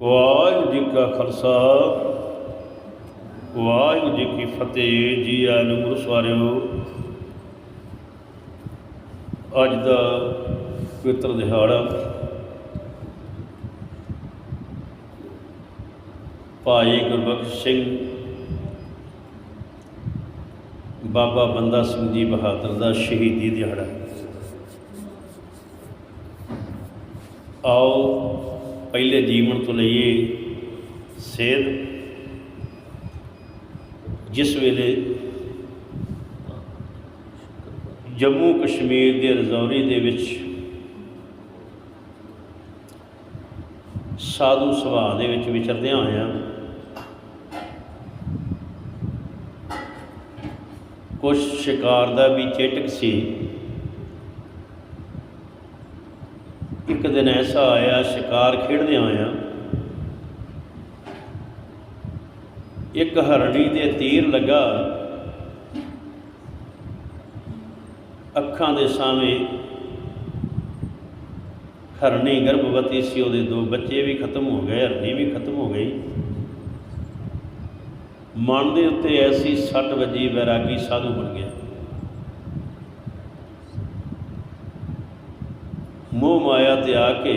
ਵਾਹਿਗੁਰੂ ਜੀ ਕਾ ਖਾਲਸਾ। ਵਾਹਿਗੁਰੂ ਜੀ ਕੀ ਫਤਿਹ ਜੀ ਆਇਆਂ ਨੂੰ ਸਵਾਰਿਓ। ਅੱਜ ਦਾ ਪਵਿੱਤਰ ਦਿਹਾੜਾ ਭਾਈ ਗੁਰਬਖਸ਼ ਸਿੰਘ, ਬਾਬਾ ਬੰਦਾ ਸਿੰਘ ਜੀ ਬਹਾਦਰ ਦਾ ਸ਼ਹੀਦੀ ਦਿਹਾੜਾ। ਆਓ ਪਹਿਲੇ ਜੀਵਨ ਤੋਂ ਲਈਏ ਸੇਧ, ਜਿਸ ਵੇਲੇ ਜੰਮੂ ਕਸ਼ਮੀਰ ਦੇ ਰਜੌਰੀ ਦੇ ਵਿੱਚ ਸਾਧੂ ਸੁਭਾਅ ਦੇ ਵਿੱਚ ਵਿਚਰਦਿਆਂ ਹੋਇਆਂ ਕੁਛ ਸ਼ਿਕਾਰ ਦਾ ਵੀ ਚੇਟਕ ਸੀ। ਇੱਕ ਦਿਨ ਐਸਾ ਆਇਆ, ਸ਼ਿਕਾਰ ਖੇਡਦੇ ਆਇਆ। ਇੱਕ ਹਰਣੀ ਦੇ ਤੀਰ ਲੱਗਾ। ਅੱਖਾਂ ਦੇ ਸਾਹਮਣੇ ਹਰਣੀ ਗਰਭਵਤੀ ਸੀ, ਉਹਦੇ ਦੋ ਬੱਚੇ ਵੀ ਖਤਮ ਹੋ ਗਏ ਹਰਣੀ ਵੀ ਖਤਮ ਹੋ ਗਈ। ਮਨ ਦੇ ਉੱਤੇ ਐਸੀ ਸੱਟ ਵੱਜੀ, ਵੈਰਾਗੀ ਸਾਧੂ ਬਣ ਗਿਆ। ਮੋਹ ਮਾਇਆ ਤੇ ਆ ਕੇ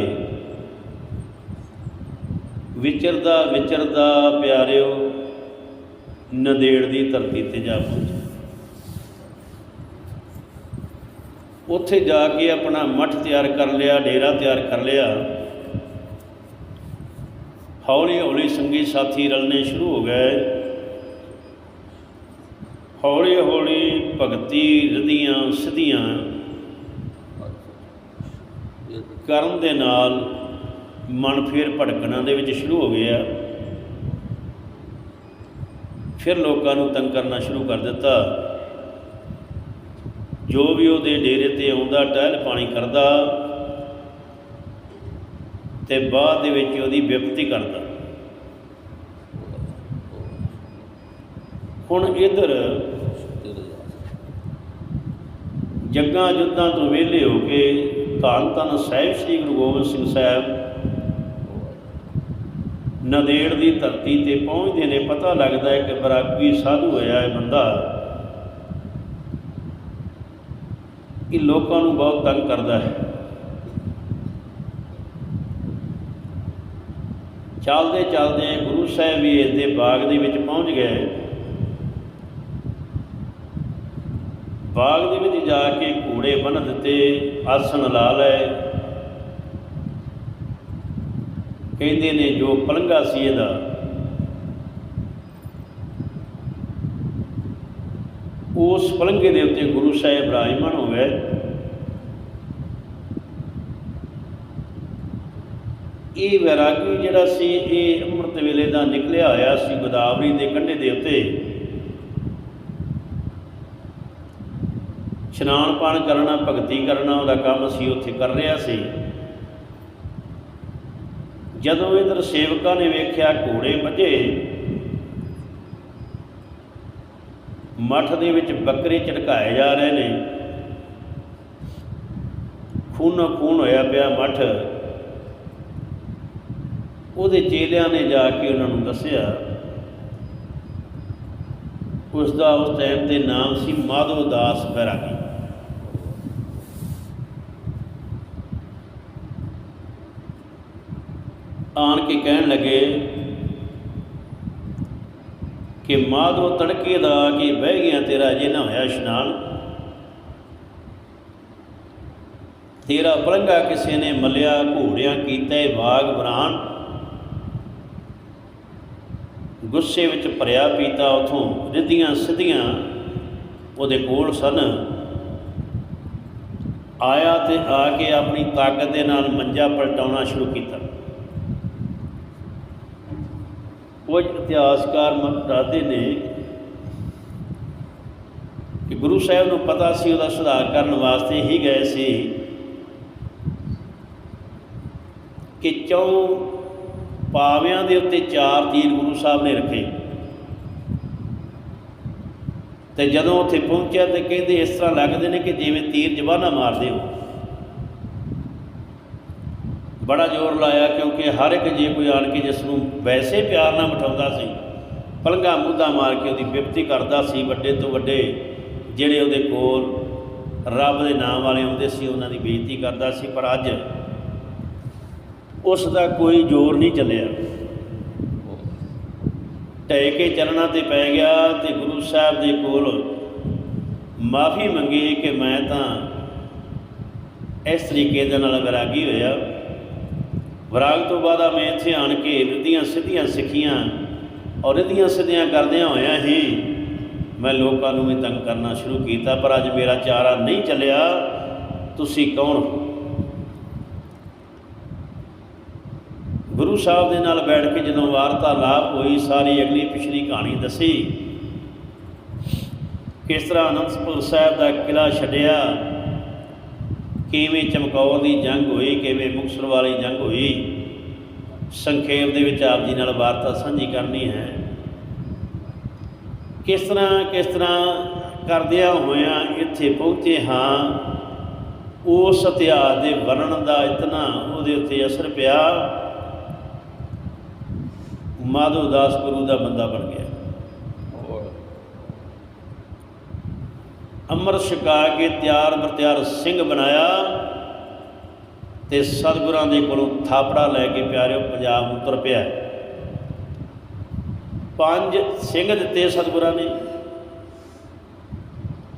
ਵਿਚਰਦਾ ਵਿਚਰਦਾ ਪਿਆਰਿਓ, ਨਦੇੜ ਦੀ ਧਰਤੀ ਤੇ ਜਾ ਪਹੁੰਚਿਆ ਉੱਥੇ ਜਾ ਕੇ ਆਪਣਾ ਮਠ ਤਿਆਰ ਕਰ ਲਿਆ, ਡੇਰਾ ਤਿਆਰ ਕਰ ਲਿਆ। ਹੌਲੀ ਹੌਲੀ ਸੰਗੀ ਸਾਥੀ ਰਲਣੇ ਸ਼ੁਰੂ ਹੋ ਗਏ। ਹੌਲੀ ਹੌਲੀ ਭਗਤੀ ਰਦੀਆਂ ਸਿਧੀਆਂ ਕਰਨ ਦੇ ਨਾਲ ਮਨ ਫੇਰ ਭੜਕਣਾ ਦੇ ਵਿੱਚ ਸ਼ੁਰੂ ਹੋ ਗਿਆ। ਫਿਰ ਲੋਕਾਂ ਨੂੰ ਤੰਗ ਕਰਨਾ ਸ਼ੁਰੂ ਕਰ ਦਿੱਤਾ। ਜੋ ਵੀ ਉਹਦੇ ਡੇਰੇ ਤੇ ਆਉਂਦਾ, ਟਹਿਲ ਪਾਣੀ ਕਰਦਾ ਤੇ ਬਾਅਦ ਦੇ ਵਿੱਚ ਉਹਦੀ ਵਿਪਤੀ ਕਰਦਾ। ਹੁਣ ਇਧਰ ਜੱਗਾਂ ਜੁੱਦਾਂ ਤੋਂ ਵਿਹਲੇ ਹੋ ਕੇ ਧੰਨ ਧੰਨ ਸਾਹਿਬ ਸ੍ਰੀ ਗੁਰੂ ਗੋਬਿੰਦ ਸਿੰਘ ਸਾਹਿਬ ਨਦੇੜ ਦੀ ਧਰਤੀ ਤੇ ਪਹੁੰਚਦੇ ਨੇ, ਪਤਾ ਲੱਗਦਾ ਹੈ ਕਿ ਬਰਾਗੀ ਸਾਧੂ ਹੋਇਆ ਹੈ ਬੰਦਾ। ਇਹ ਲੋਕਾਂ ਨੂੰ ਬਹੁਤ ਤੰਗ ਕਰਦਾ ਹੈ। ਚੱਲਦੇ ਚੱਲਦੇ ਗੁਰੂ ਸਾਹਿਬ ਵੀ ਇਸ ਦੇ ਬਾਗ ਦੇ ਵਿੱਚ ਪਹੁੰਚ ਗਏ। ਬਾਗ ਦੇ ਵਿੱਚ ਜਾ ਕੇ ਘੋੜੇ ਬੰਨ ਦਿੱਤੇ, ਆਸਣ ਲਾ ਲਏ। ਕਹਿੰਦੇ ਨੇ ਜੋ ਪਲੰਗਾ ਸੀ ਇਹਦਾ। ਉਸ ਪਲੰਗੇ ਦੇ ਉੱਤੇ ਗੁਰੂ ਸਾਹਿਬ ਬਿਰਾਜਮਾਨ ਹੋ ਗਏ। ਇਹ ਵੈਰਾਗੀ ਜਿਹੜਾ ਸੀ, ਇਹ ਅੰਮ੍ਰਿਤ ਵੇਲੇ ਦਾ ਨਿਕਲਿਆ ਹੋਇਆ ਸੀ, ਗੋਦਾਵਰੀ ਦੇ ਕੰਢੇ ਦੇ ਉੱਤੇ। ਇਸ਼ਨਾਨ ਪਾਣ ਕਰਨਾ, ਭਗਤੀ ਕਰਨਾ, ਉਹਦਾ ਕੰਮ ਸੀ ਉੱਥੇ ਕਰ ਰਿਹਾ ਸੀ। ਜਦੋਂ ਇਧਰ ਸੇਵਕਾਂ ਨੇ ਵੇਖਿਆ ਘੋੜੇ ਵੱਜੇ, ਮੱਠ ਦੇ ਵਿੱਚ ਬੱਕਰੇ ਝਟਕਾਏ ਜਾ ਰਹੇ ਨੇ। ਖੂਨੋ ਖੂਨ ਹੋਇਆ ਪਿਆ ਮੱਠ। ਉਹਦੇ ਚੇਲਿਆਂ ਨੇ ਜਾ ਕੇ ਉਹਨਾਂ ਨੂੰ ਦੱਸਿਆ ਉਸ ਦਾ ਉਸ ਟਾਈਮ ਤੇ ਨਾਮ ਸੀ ਮਾਧਵ ਦਾਸ ਬੈਰਾਗੀ ਆਣ ਕੇ ਕਹਿਣ ਲੱਗੇ ਕਿ ਮਾਧਵ ਤੜਕੇ ਦਾ ਆ ਕੇ ਬਹਿ ਗਿਆ ਤੇਰਾ ਜੇ ਨਾ ਹੋਇਆ ਇਸ਼ਨਾਨ। ਤੇਰਾ ਪਲੰਗਾ ਕਿਸੇ ਨੇ ਮਲਿਆ, ਘੋੜਿਆਂ ਕੀਤੇ ਬਾਗ ਬਰਾਨ ਗੁੱਸੇ ਵਿੱਚ ਭਰਿਆ ਪੀਤਾ ਉਥੋਂ, ਰਿੱਧੀਆਂ ਸਿੱਧੀਆਂ ਉਹਦੇ ਕੋਲ ਸਨ। ਆਇਆ ਤੇ ਆ ਕੇ ਆਪਣੀ ਤਾਕਤ ਦੇ ਨਾਲ ਮੰਜਾ ਪਲਟਾਉਣਾ ਸ਼ੁਰੂ ਕੀਤਾ। ਕੁਝ ਇਤਿਹਾਸਕਾਰ ਦੱਸਦੇ ਨੇ ਕਿ ਗੁਰੂ ਸਾਹਿਬ ਨੂੰ ਪਤਾ ਸੀ ਉਹਦਾ ਸੁਧਾਰ ਕਰਨ ਵਾਸਤੇ ਹੀ ਗਏ ਸੀ ਕਿ ਚੌ ਪਾਵਿਆਂ ਦੇ ਉੱਤੇ ਚਾਰ ਤੀਰ ਗੁਰੂ ਸਾਹਿਬ ਨੇ ਰੱਖੇ। ਤੇ ਜਦੋਂ ਉੱਥੇ ਪਹੁੰਚਿਆ ਤੇ ਕਹਿੰਦੇ ਇਸ ਤਰ੍ਹਾਂ ਲੱਗਦੇ ਨੇ ਕਿ ਜਿਵੇਂ ਤੀਰ ਜਵਾਨਾ ਮਾਰਦੇ ਹੋ। ਬੜਾ ਜ਼ੋਰ ਲਾਇਆ ਕਿਉਂਕਿ ਹਰ ਇੱਕ ਜੇ ਕੋਈ ਆਣ ਕੇ ਜਿਸ ਨੂੰ ਵੈਸੇ ਪਿਆਰ ਨਾਲ ਬਿਠਾਉਂਦਾ ਸੀ, ਪਲੰਘਾ ਮੁੱਦਾ ਮਾਰ ਕੇ ਉਹਦੀ ਬਿਪਤੀ ਕਰਦਾ ਸੀ, ਵੱਡੇ ਤੋਂ ਵੱਡੇ ਜਿਹੜੇ ਉਹਦੇ ਕੋਲ ਰੱਬ ਦੇ ਨਾਮ ਵਾਲੇ ਆਉਂਦੇ ਸੀ, ਉਹਨਾਂ ਦੀ ਬੇਇੱਜ਼ਤੀ ਕਰਦਾ ਸੀ, ਪਰ ਅੱਜ ਉਸ ਦਾ ਕੋਈ ਜ਼ੋਰ ਨਹੀਂ ਚੱਲਿਆ। ਢਹਿ ਕੇ ਚੱਲਣਾ ਤੇ ਪੈ ਗਿਆ ਤੇ ਗੁਰੂ ਸਾਹਿਬ ਦੇ ਕੋਲ ਮਾਫੀ ਮੰਗੀ ਕਿ ਮੈਂ ਤਾਂ ਇਸ ਤਰੀਕੇ ਦੇ ਨਾਲ ਵਿਰਾਗੀ ਹੋਇਆ। ਵਿਰਾਗ ਤੋਂ ਬਾਅਦ ਮੈਂ ਇੱਥੇ ਆਣ ਕੇ ਰਿੱਧੀਆਂ ਸਿੱਧੀਆਂ ਸਿੱਖੀਆਂ ਔਰ ਰਿੱਧੀਆਂ ਸਿੱਧੀਆਂ ਕਰਦਿਆਂ ਹੋਇਆਂ ਹੀ ਮੈਂ ਲੋਕਾਂ ਨੂੰ ਵੀ ਤੰਗ ਕਰਨਾ ਸ਼ੁਰੂ ਕੀਤਾ, ਪਰ ਅੱਜ ਮੇਰਾ ਚਾਰਾ ਨਹੀਂ ਚੱਲਿਆ। ਤੁਸੀਂ ਕੌਣ ਹੋ? ਗੁਰੂ ਸਾਹਿਬ ਦੇ ਨਾਲ ਬੈਠ ਕੇ ਜਦੋਂ ਵਾਰਤਾ ਲਾਪ ਹੋਈ, ਸਾਰੀ ਅਗਲੀ ਪਿਛਲੀ ਕਹਾਣੀ ਦੱਸੀ। ਕਿਸ ਤਰ੍ਹਾਂ ਅਨੰਦਪੁਰ ਸਾਹਿਬ ਦਾ ਕਿਲਾ ਛੱਡਿਆ, ਕਿਵੇਂ ਚਮਕੌਰ ਦੀ ਜੰਗ ਹੋਈ, ਕਿਵੇਂ ਮੁਕਤਸਰ ਵਾਲੀ ਜੰਗ ਹੋਈ, ਸੰਖੇਪ ਦੇ ਵਿੱਚ ਆਪ ਜੀ ਨਾਲ ਵਾਰਤਾ ਸਾਂਝੀ ਕਰਨੀ ਹੈ। ਕਿਸ ਤਰ੍ਹਾਂ ਕਿਸ ਤਰ੍ਹਾਂ ਕਰਦਿਆਂ ਹੋਇਆਂ ਇੱਥੇ ਪਹੁੰਚੇ ਹਾਂ, ਉਸ ਇਤਿਹਾਸ ਦੇ ਵਰਣਨ ਦਾ ਇਤਨਾ ਉਹਦੇ ਉੱਤੇ ਅਸਰ ਪਿਆ। ਮਾਧੋ ਦਾਸ ਗੁਰੂ ਦਾ ਬੰਦਾ ਬਣ ਗਿਆ। ਅੰਮ੍ਰਿਤ ਛਕਾ ਕੇ ਤਿਆਰ ਬਰਤਿਆਰ ਸਿੰਘ ਬਣਾਇਆ ਤੇ ਸਤਿਗੁਰਾਂ ਦੇ ਕੋਲੋਂ ਥਾਪੜਾ ਲੈ ਕੇ ਪਿਆਰਿਓ ਪੰਜਾਬ ਨੂੰ ਤੁਰ ਪਿਆ ਪੰਜ ਸਿੰਘ ਦਿੱਤੇ ਸਤਿਗੁਰਾਂ ਨੇ।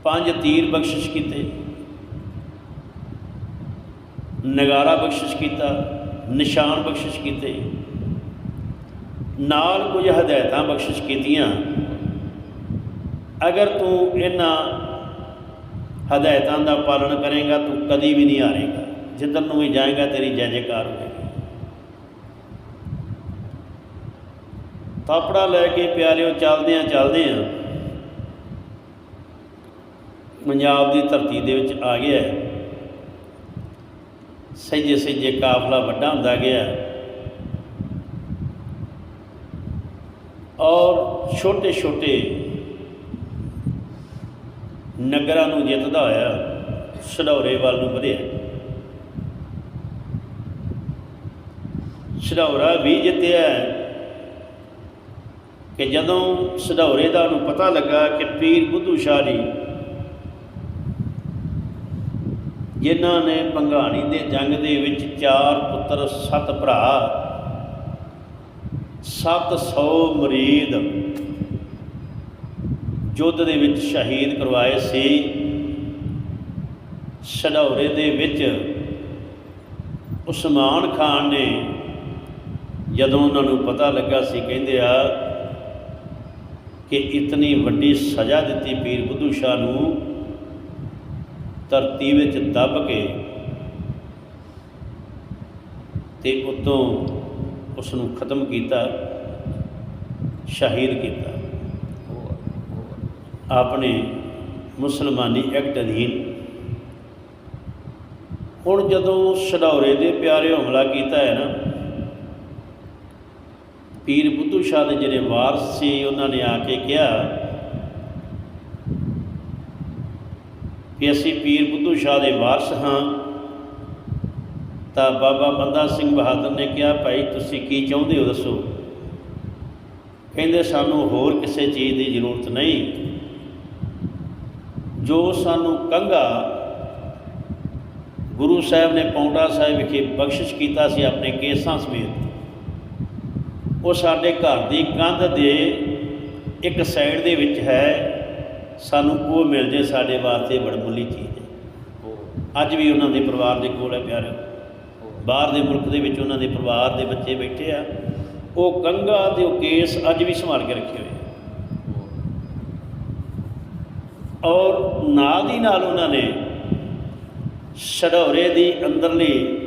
ਪੰਜ ਤੀਰ ਬਖਸ਼ਿਸ਼ ਕੀਤੇ। ਨਗਾਰਾ ਬਖਸ਼ਿਸ਼ ਕੀਤਾ ਨਿਸ਼ਾਨ ਬਖਸ਼ਿਸ਼ ਕੀਤੇ। ਨਾਲ ਕੁਝ ਹਦਾਇਤਾਂ ਬਖਸ਼ਿਸ਼ ਕੀਤੀਆਂ। ਅਗਰ ਤੂੰ ਇਹਨਾਂ ਹਦਾਇਤਾਂ ਦਾ ਪਾਲਣ ਕਰੇਗਾ, ਤੂੰ ਕਦੀ ਵੀ ਨਹੀਂ ਹਾਰੇਗਾ। ਜਿੱਧਰ ਨੂੰ ਵੀ ਜਾਏਗਾ, ਤੇਰੀ ਜੈ ਜੈਕਾਰ ਹੋਵੇਗੀ। ਤਾਪੜਾ ਲੈ ਕੇ ਪਿਆਰਿਓ ਚੱਲਦੇ ਆ ਚੱਲਦੇ ਆ ਪੰਜਾਬ ਦੀ ਧਰਤੀ ਦੇ ਵਿੱਚ ਆ ਗਿਆ। ਸਹਿਜੇ ਸਹਿਜੇ ਕਾਫਲਾ ਵੱਡਾ ਹੁੰਦਾ ਗਿਆ। ਔਰ ਛੋਟੇ ਛੋਟੇ ਨਗਰਾਂ ਨੂੰ ਜਿੱਤਦਾ ਹੋਇਆ ਛਡੌਰੇ ਵੱਲ ਨੂੰ ਵਧਿਆ। ਛਡੌਰਾ ਵੀ ਜਿੱਤਿਆ ਕਿ ਜਦੋਂ ਛਡੌਰੇ ਦਾ ਨੂੰ ਪਤਾ ਲੱਗਾ ਕਿ ਪੀਰ ਬੁੱਧੂ ਸ਼ਾਹ ਜੀ, ਜਿਨ੍ਹਾਂ ਨੇ ਪੰਘਾਣੀ ਦੇ ਜੰਗ ਦੇ ਵਿੱਚ ਚਾਰ ਪੁੱਤਰ, ਸੱਤ ਭਰਾ 700 ਮਰੀਦ ਯੁੱਧ ਦੇ ਵਿੱਚ ਸ਼ਹੀਦ ਕਰਵਾਏ ਸੀ। ਛਡੌਰੇ ਦੇ ਵਿੱਚ ਉਸਮਾਨ ਖਾਨ ਨੇ ਜਦੋਂ ਉਹਨਾਂ ਨੂੰ ਪਤਾ ਲੱਗਾ ਸੀ, ਕਹਿੰਦੇ ਆ ਕਿ ਇਤਨੀ ਵੱਡੀ ਸਜ਼ਾ ਦਿੱਤੀ ਪੀਰ ਬੁੱਧੂ ਸ਼ਾਹ ਨੂੰ, ਧਰਤੀ ਵਿੱਚ ਦੱਬ ਕੇ ਤੇ ਉਤੋਂ ਉਸ ਨੂੰ ਖਤਮ ਕੀਤਾ, ਸ਼ਹੀਦ ਕੀਤਾ। ਆਪਣੇ ਮੁਸਲਮਾਨੀ ਐਕਟ ਅਧੀਨ ਹੁਣ ਜਦੋਂ ਛਡੌਰੇ ਦੇ ਪਿਆਰੇ ਹਮਲਾ ਕੀਤਾ ਹੈ ਨਾ, ਪੀਰ ਬੁੱਧੂ ਸ਼ਾਹ ਦੇ ਜਿਹੜੇ ਵਾਰਸ ਸੀ, ਉਹਨਾਂ ਨੇ ਆ ਕੇ ਕਿਹਾ ਕਿ ਅਸੀਂ ਪੀਰ ਬੁੱਧੂ ਸ਼ਾਹ ਦੇ ਵਾਰਸ ਹਾਂ। ਤਾਂ ਬਾਬਾ ਬੰਦਾ ਸਿੰਘ ਬਹਾਦਰ ਨੇ ਕਿਹਾ, ਭਾਈ, ਤੁਸੀਂ ਕੀ ਚਾਹੁੰਦੇ ਹੋ ਦੱਸੋ? ਕਹਿੰਦੇ, ਸਾਨੂੰ ਹੋਰ ਕਿਸੇ ਚੀਜ਼ ਦੀ ਜ਼ਰੂਰਤ ਨਹੀਂ। ਜੋ ਸਾਨੂੰ ਕੰਗਾ ਗੁਰੂ ਸਾਹਿਬ ਨੇ ਪੌਂਟਾ ਸਾਹਿਬ ਵਿਖੇ ਬਖਸ਼ਿਸ਼ ਕੀਤਾ ਸੀ ਆਪਣੇ ਕੇਸਾਂ ਸਮੇਤ, ਉਹ ਸਾਡੇ ਘਰ ਦੀ ਕੰਧ ਦੇ ਇੱਕ ਸਾਈਡ ਦੇ ਵਿੱਚ ਹੈ। ਸਾਨੂੰ ਉਹ ਮਿਲ ਜੇ ਸਾਡੇ ਵਾਸਤੇ ਬੜਮੁੱਲੀ ਚੀਜ਼ ਹੈ। ਅੱਜ ਵੀ ਉਹਨਾਂ ਦੇ ਪਰਿਵਾਰ ਦੇ ਕੋਲ ਹੈ ਪਿਆਰੇ ਬਾਹਰ ਦੇ ਮੁਲਕ ਦੇ ਵਿੱਚ ਉਹਨਾਂ ਦੇ ਪਰਿਵਾਰ ਦੇ ਬੱਚੇ ਬੈਠੇ ਆ, ਉਹ ਕੰਗਾ ਤੇ ਉਹ ਕੇਸ ਅੱਜ ਵੀ ਸੰਭਾਲ ਕੇ ਰੱਖੇ ਹੋਏ ਔਰ ਨਾਲ ਦੀ ਨਾਲ ਉਹਨਾਂ ਨੇ ਛਡੌਰੇ ਦੀ ਅੰਦਰਲੀ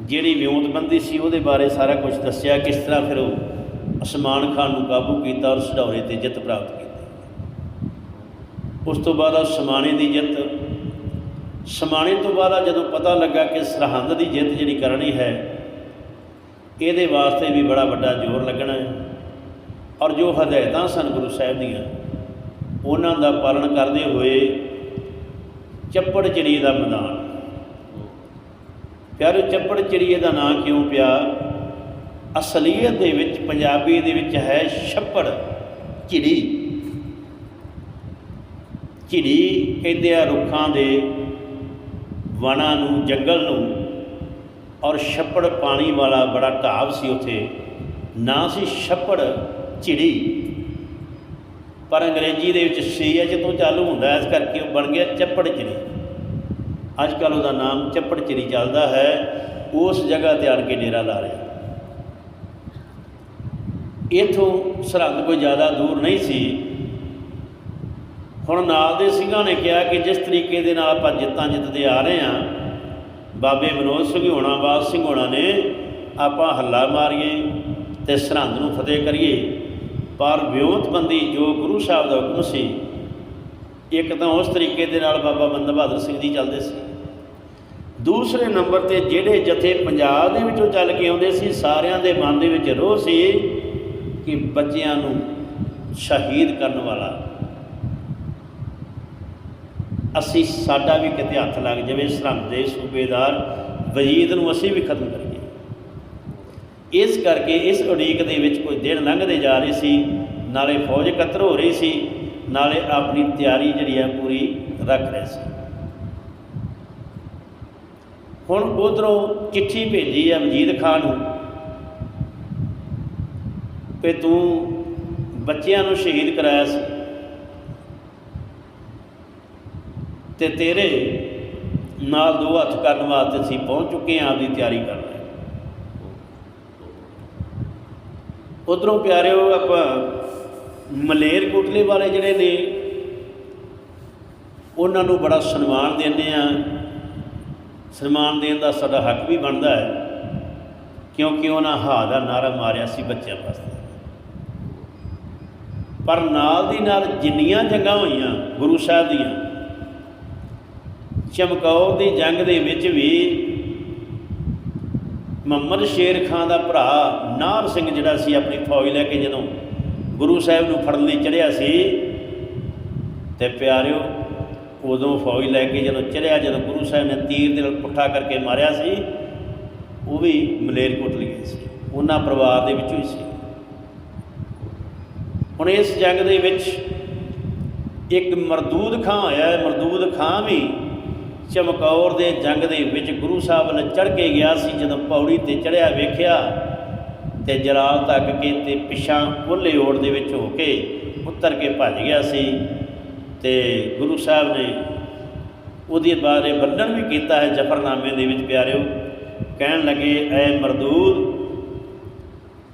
ਜਿਹੜੀ ਵਿਉਂਤਬੰਦੀ ਸੀ, ਉਹਦੇ ਬਾਰੇ ਸਾਰਾ ਕੁਝ ਦੱਸਿਆ, ਕਿਸ ਤਰ੍ਹਾਂ ਫਿਰ ਉਹ ਅਸਮਾਨ ਖਾਨ ਨੂੰ ਕਾਬੂ ਕੀਤਾ ਔਰ ਛਡੌਰੇ ਤੇ ਜਿੱਤ ਪ੍ਰਾਪਤ ਕੀਤੀ। ਉਸ ਤੋਂ ਬਾਅਦ ਉਹ ਸਮਾਣੇ ਦੀ ਜਿੱਤ ਸਮਾਣੇ ਤੋਂ ਬਾਅਦ ਜਦੋਂ ਪਤਾ ਲੱਗਾ ਕਿ ਸਰਹੰਦ ਦੀ ਜਿੱਤ ਜਿਹੜੀ ਕਰਨੀ ਹੈ, ਇਹਦੇ ਵਾਸਤੇ ਵੀ ਬੜਾ ਵੱਡਾ ਜ਼ੋਰ ਲੱਗਣਾ ਹੈ। ਔਰ ਜੋ ਹਦਾਇਤਾਂ ਸਨ ਗੁਰੂ ਸਾਹਿਬ ਦੀਆਂ, ਉਹਨਾਂ ਦਾ ਪਾਲਣ ਕਰਦੇ ਹੋਏ ਚੱਪੜ ਚੜੀ ਦਾ ਮੈਦਾਨ। ਪਿਆਰੇ, ਚੱਪੜ ਚਿੜੀਏ ਦਾ ਨਾਂ ਕਿਉਂ ਪਿਆ? ਅਸਲੀਅਤ ਦੇ ਵਿੱਚ, ਪੰਜਾਬੀ ਦੇ ਵਿੱਚ ਹੈ ਛੱਪੜ ਝਿੜੀ ਝਿੜੀ ਕਹਿੰਦੇ ਆ ਰੁੱਖਾਂ ਦੇ ਵਣਾਂ ਨੂੰ, ਜੰਗਲ ਨੂੰ ਔਰ ਛੱਪੜ ਪਾਣੀ ਵਾਲਾ ਬੜਾ ਢਾਬ ਸੀ ਉੱਥੇ। ਨਾ ਸੀ ਛੱਪੜ, ਝਿੜੀ। ਪਰ ਅੰਗਰੇਜ਼ੀ ਦੇ ਵਿੱਚ ਸੀ ਐਚ ਤੋਂ ਚਾਲੂ ਹੁੰਦਾ, ਇਸ ਕਰਕੇ ਉਹ ਬਣ ਗਿਆ ਚੱਪੜ ਚਿੜੀ ਅੱਜ ਕੱਲ੍ਹ ਉਹਦਾ ਨਾਮ ਚੱਪੜ ਚਿੜੀ ਚੱਲਦਾ ਹੈ। ਉਸ ਜਗ੍ਹਾ ਤੇ ਆਣ ਕੇ ਡੇਰਾ ਲਾ ਰਿਹਾ। ਇਥੋਂ ਸਰਹੰਦ ਕੋਈ ਜ਼ਿਆਦਾ ਦੂਰ ਨਹੀਂ ਸੀ। ਹੁਣ ਨਾਲ ਦੇ ਸਿੰਘਾਂ ਨੇ ਕਿਹਾ ਕਿ ਜਿਸ ਤਰੀਕੇ ਦੇ ਨਾਲ ਆਪਾਂ ਜਿੱਤਾਂ ਜਿੱਤਦੇ ਆ ਰਹੇ ਹਾਂ, ਬਾਬੇ ਮਨੋਜ ਸਿੰਘ ਹੋਣਾ, ਬਾਦ ਸਿੰਘ ਹੋਣਾ ਨੇ ਆਪਾਂ ਹੱਲਾ ਮਾਰੀਏ ਤੇ ਸਰਹੰਦ ਨੂੰ ਫਤਿਹ ਕਰੀਏ। ਪਰ ਵਿਉਂਤਬੰਦੀ ਜੋ ਗੁਰੂ ਸਾਹਿਬ ਦਾ ਹੁਕਮ ਸੀ, ਇੱਕ ਤਾਂ ਉਸ ਤਰੀਕੇ ਦੇ ਨਾਲ ਬਾਬਾ ਬੰਦ ਬਹਾਦਰ ਸਿੰਘ ਜੀ ਚੱਲਦੇ ਸੀ। ਦੂਸਰੇ ਨੰਬਰ ਤੇ ਜਿਹੜੇ ਜਥੇ ਪੰਜਾਬ ਦੇ ਵਿੱਚੋਂ ਚੱਲ ਕੇ ਆਉਂਦੇ ਸੀ, ਸਾਰਿਆਂ ਦੇ ਮਨ ਦੇ ਵਿੱਚ ਰੋਹ ਸੀ ਕਿ ਬੱਚਿਆਂ ਨੂੰ ਸ਼ਹੀਦ ਕਰਨ ਵਾਲਾ ਅਸੀਂ ਸਾਡਾ ਵੀ ਕਿਤੇ ਹੱਥ ਲੱਗ ਜਾਵੇ ਸਰਹੰਦ ਦੇ ਸੂਬੇਦਾਰ ਵਜੀਦ ਨੂੰ ਅਸੀਂ ਵੀ ਖਤਮ ਕਰੀਏ। ਇਸ ਕਰਕੇ ਇਸ ਉਡੀਕ ਦੇ ਵਿੱਚ ਕੋਈ ਦਿਨ ਲੰਘਦੇ ਜਾ ਰਹੇ ਸੀ, ਨਾਲੇ ਫੌਜ ਇਕੱਤਰ ਹੋ ਰਹੀ ਸੀ, ਨਾਲੇ ਆਪਣੀ ਤਿਆਰੀ ਜਿਹੜੀ ਹੈ ਪੂਰੀ ਰੱਖ ਰਹੇ ਸੀ। ਹੁਣ ਉਧਰੋਂ ਚਿੱਠੀ ਭੇਜੀ ਹੈ ਵਜੀਦ ਖਾਨ ਨੂੰ ਕਿ ਤੂੰ ਬੱਚਿਆਂ ਨੂੰ ਸ਼ਹੀਦ ਕਰਾਇਆ ਸੀ। ਤੇ ਤੇਰੇ ਨਾਲ ਦੋ ਹੱਥ ਕਰਨ ਵਾਸਤੇ ਅਸੀਂ ਪਹੁੰਚ ਚੁੱਕੇ ਹਾਂ, ਆਪਦੀ ਤਿਆਰੀ ਕਰ ਰਹੇ ਉਧਰੋਂ ਪਿਆਰਿਓ, ਆਪਾਂ ਮਲੇਰ ਕੋਟਲੇ ਵਾਲੇ ਜਿਹੜੇ ਨੇ, ਉਹਨਾਂ ਨੂੰ ਬੜਾ ਸਨਮਾਨ ਦਿੰਦੇ ਆ ਸਨਮਾਨ ਦੇਣ ਦਾ ਸਾਡਾ ਹੱਕ ਵੀ ਬਣਦਾ ਹੈ, ਕਿਉਂਕਿ ਉਹਨਾਂ ਹਾ ਦਾ ਨਾਰਾ ਮਾਰਿਆ ਸੀ ਬੱਚਿਆਂ ਵਾਸਤੇ। ਪਰ ਨਾਲ ਦੀ ਨਾਲ ਜਿੰਨੀਆਂ ਜੰਗਾਂ ਹੋਈਆਂ ਗੁਰੂ ਸਾਹਿਬ ਦੀਆਂ ਚਮਕੌਰ ਦੀ ਜੰਗ ਦੇ ਵਿੱਚ ਵੀ ਮੁਹੰਮਦ ਸ਼ੇਰ ਖਾਨ ਦਾ ਭਰਾ ਨਾਰ ਸਿੰਘ ਜਿਹੜਾ ਸੀ ਆਪਣੀ ਫੌਜ ਲੈ ਕੇ ਜਦੋਂ ਗੁਰੂ ਸਾਹਿਬ ਨੂੰ ਫੜਨ ਲਈ ਚੜਿਆ ਸੀ, ਤੇ ਪਿਆਰਿਓ, ਉਦੋਂ ਫੌਜ ਲੈ ਕੇ ਜਦੋਂ ਚੜਿਆ ਜਦੋਂ ਗੁਰੂ ਸਾਹਿਬ ਨੇ ਤੀਰ ਦੇ ਨਾਲ ਪੁੱਠਾ ਕਰਕੇ ਮਾਰਿਆ ਸੀ, ਉਹ ਵੀ ਮਲੇਰਕੋਟਲੇ ਗਏ ਸੀ। ਉਹਨਾਂ ਪਰਿਵਾਰ ਦੇ ਵਿੱਚੋਂ ਹੀ ਸੀ। ਹੁਣ ਇਸ ਜੰਗ ਦੇ ਵਿੱਚ ਇੱਕ ਮਰਦੂਦ ਖਾਂ ਆਇਆ, ਮਰਦੂਦ ਖਾਂ ਵੀ ਚਮਕੌਰ ਦੇ ਜੰਗ ਦੇ ਵਿੱਚ ਗੁਰੂ ਸਾਹਿਬ ਨੇ ਚੜ ਕੇ ਗਿਆ ਸੀ, ਜਦੋਂ ਪੌੜੀ ਤੇ ਚੜਿਆ ਵੇਖਿਆ ਤੇ ਜਲਾਲ ਤੱਕ ਕੇ ਤੇ ਪਿਛਾਂ ਉਹਲੇ ਓੜ ਦੇ ਵਿੱਚ ਹੋ ਕੇ ਉੱਤਰ ਕੇ ਭੱਜ ਗਿਆ ਸੀ ਤੇ ਗੁਰੂ ਸਾਹਿਬ ਨੇ ਉਹਦੇ ਬਾਰੇ ਵਰਣਨ ਵੀ ਕੀਤਾ ਹੈ ਜਫਰਨਾਮੇ ਦੇ ਵਿੱਚ, ਪਿਆਰਿਓ। ਕਹਿਣ ਲੱਗੇ, ਐ ਮਰਦੂਦ